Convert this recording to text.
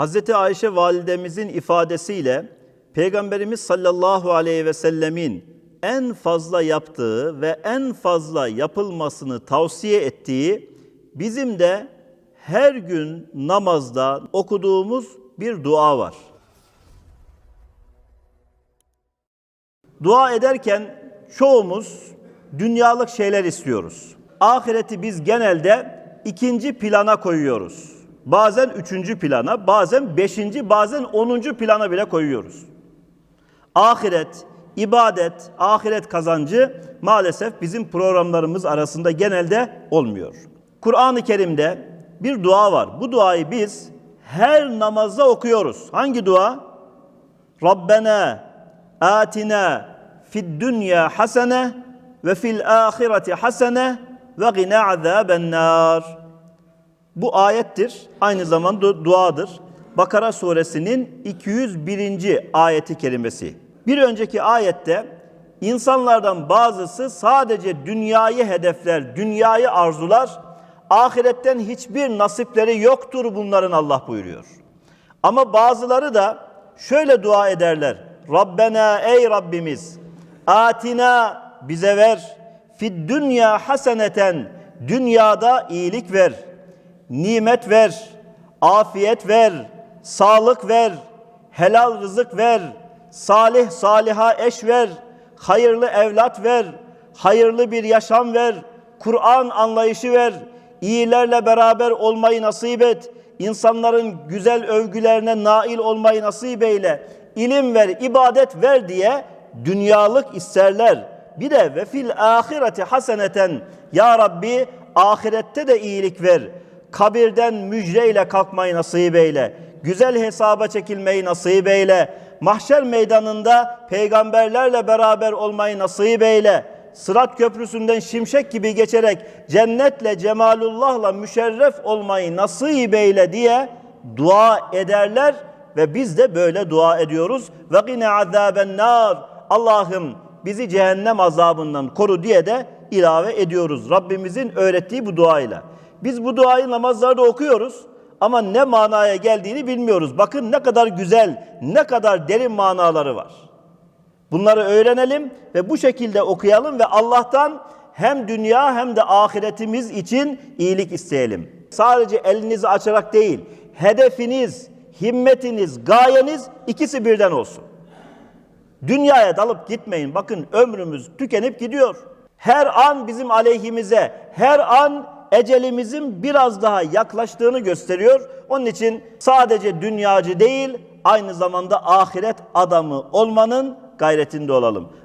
Hazreti Ayşe validemizin ifadesiyle Peygamberimiz sallallahu aleyhi ve sellemin en fazla yaptığı ve en fazla yapılmasını tavsiye ettiği bizim de her gün namazda okuduğumuz bir dua var. Dua ederken çoğumuz dünyalık şeyler istiyoruz. Ahireti biz genelde ikinci plana koyuyoruz. Bazen üçüncü plana, bazen beşinci, bazen onuncu plana bile koyuyoruz. Ahiret, ibadet, ahiret kazancı maalesef bizim programlarımız arasında genelde olmuyor. Kur'an-ı Kerim'de bir dua var. Bu duayı biz her namazda okuyoruz. Hangi dua? Rabbena atina fid dünya hasene ve fil ahireti hasene ve gina azaben nar. Bu ayettir. Aynı zamanda duadır. Bakara suresinin 201. ayeti kerimesi. Bir önceki ayette insanlardan bazısı sadece dünyayı hedefler, dünyayı arzular, ahiretten hiçbir nasipleri yoktur bunların Allah buyuruyor. Ama bazıları da şöyle dua ederler. Rabbena ey Rabbimiz atina bize ver fid dünya haseneten dünyada iyilik ver nimet ver afiyet ver sağlık ver helal rızık ver salih saliha eş ver hayırlı evlat ver hayırlı bir yaşam ver Kur'an anlayışı ver iyilerle beraber olmayı nasip et insanların güzel övgülerine nail olmayı nasip eyle ilim ver, ibadet ver diye dünyalık isterler. Bir de ve fil ahireti haseneten ya Rabbi ahirette de iyilik ver. Kabirden müjdeyle kalkmayı nasip eyle. Güzel hesaba çekilmeyi nasip eyle. Mahşer meydanında peygamberlerle beraber olmayı nasip eyle. Sırat köprüsünden şimşek gibi geçerek cennetle cemalullahla müşerref olmayı nasip eyle diye dua ederler ve biz de böyle dua ediyoruz. Ve gine azaben nar. Allah'ım bizi cehennem azabından koru diye de ilave ediyoruz. Rabbimizin öğrettiği bu duayla. Biz bu duayı namazlarda okuyoruz ama ne manaya geldiğini bilmiyoruz. Bakın ne kadar güzel, ne kadar derin manaları var. Bunları öğrenelim ve bu şekilde okuyalım ve Allah'tan hem dünya hem de ahiretimiz için iyilik isteyelim. Sadece elinizi açarak değil, hedefiniz, himmetiniz, gayeniz ikisi birden olsun. Dünyaya dalıp gitmeyin. Bakın ömrümüz tükenip gidiyor. Her an bizim aleyhimize, her an ecelimizin biraz daha yaklaştığını gösteriyor. Onun için sadece dünyacı değil, aynı zamanda ahiret adamı olmanın gayretinde olalım.